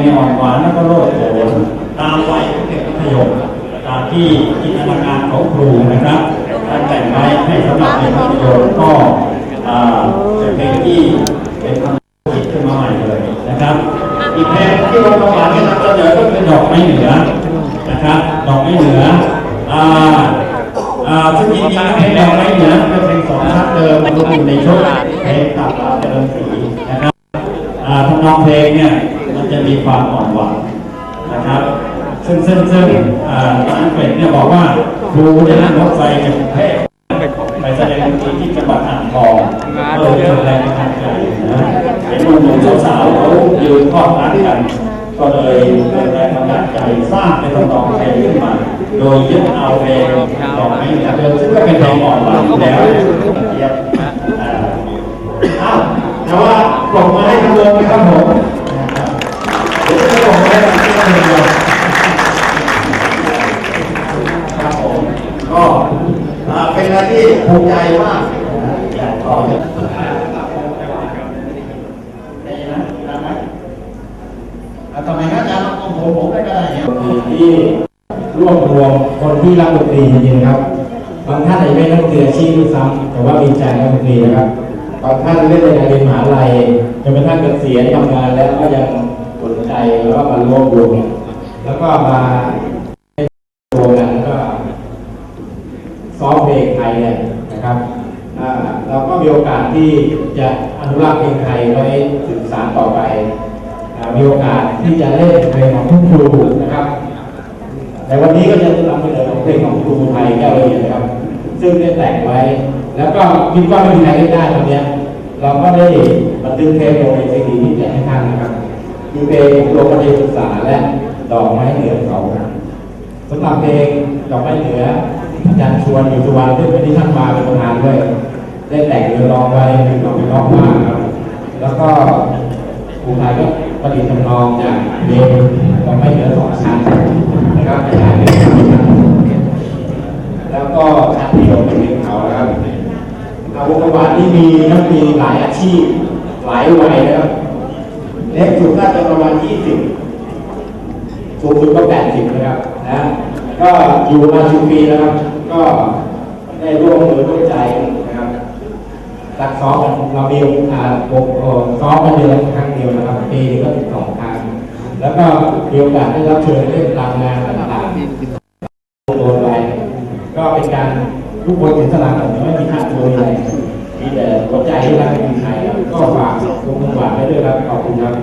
เนี่อ่อนหวานแล้วก็โลดโผนตามวัยของเด็กมัธยมตามที่จินตนาการของครูนะครับการแต่งไว้ให้สำหรับเด็กมัธยมก็เป็นเพลงที่เป็นคำคิดขึ้นมาใหม่เลยนะครับ อีกเพลงที่วงประมาณนี้นำเสนอก็คือดอกไม้เหนือนะครับดอกไม้เหนืออ่าอ่าซึ่งจริงๆแล้วเพลงดอกไม้เหนือเป็นเพลงสองชัดเดิมมันอยู่ในชุดเพลงตับลาเจริญศรีนะครับอ่าทำนองเพลงเนี่ย จะมีความอ่อนหวานนะครับ ซึ่งซึ่งซึ่งอ่าอังกฤษเนี่ยบอกว่าครูเนี่ยนั่งรถไฟจากกรุงเทพไปแสดงดนตรีที่จังหวัดอ่างทองก็เลยเป็นแรงบันดาลใจนะเห็นหนุ่มๆสาวๆเขายืนทอดรัดกัน ก็เลยเป็นแรงบันดาลใจสร้างเป็นทำนองเพลงขึ้นมา โดยยึดเอาเพลงดอกไม้เหนือเดิมซึ่งก็เป็นเพลงอ่อนหวานแล้ว รวบรวมคนที่รักดนตรีจริงๆครับบางท่านอาจจะไม่นักดนตรีอาชีพด้วยซ้ำแต่ว่ามีใจรักดนตรีนะครับบางท่านเล่นในการเรียนมหาลัยจนกระทั่งเกษียณทำงานแล้วก็ยังสนใจแล้วก็มารวบรวมแล้วก็มารวมกันแล้วก็ซ้อมเพลงไทยเนี่ยนะครับอ่าเราก็มีโอกาสที่จะอนุรักษ์เพลงไทยไว้สืบสานต่อไปมีโอกาสที่จะเล่นเพลงของทุกครูนะครับ ในวันนี้ก็จะนำเสนอเพลงของครูไทยแก้วละเอียดนะครับ ซึ่งได้แต่งไว้ แล้วก็คิดว่าไม่มีใครเล่นได้ตอนเนี้ยเราก็ได้บันทึกเทปลงในซีดีที่แจกให้ท่านนะครับคือเพลงรวประเด็นศึกษาและดอกไม้เหนือเขาสำหรับเพลงดอกไม้เหนืออาจารย์ชวนอยู่สุวรรณซึ่งวันนี้ท่านมาเป็นประธานด้วยได้แต่งเรือร้องไว้เป็นดอกไม้ร้องมากครับ แล้วก็ครูไทยก็ประดิษฐ์ทำนองจากเพลงดอกไม้เหนือสองชั้นนะครับขยายเป็นสามชั้นแล้วก็ชั้นเดียวเป็นเพลงเขานะครับ อาวงประวัติที่มีนักมีหลายอาชีพ หลายวัยนะครับเล็กสุดน่าจะประมาณ20สูงสุดก็80นะครับนะก็อยู่มาสิบปีแล้วครับ ก็ได้ร่วมมือร่วมใจนะครับซักซ้อมกันเรามีอกาสวงเอ่อซ้อมกันเดือนครั้งเดียวนะครับ ปีนึงก็สิบสองครั้งแล้วก็มีโอกาสได้รับเชิญเล่นตามงานต่างๆโดนไปก็เป็นการทุกคนถึงสละกันไม่มีค่าตัวอะไร มีแต่หัวใจที่รักในไทยครับก็ฝากทุกคนฝากไว้ด้วยครับขอบคุณครับ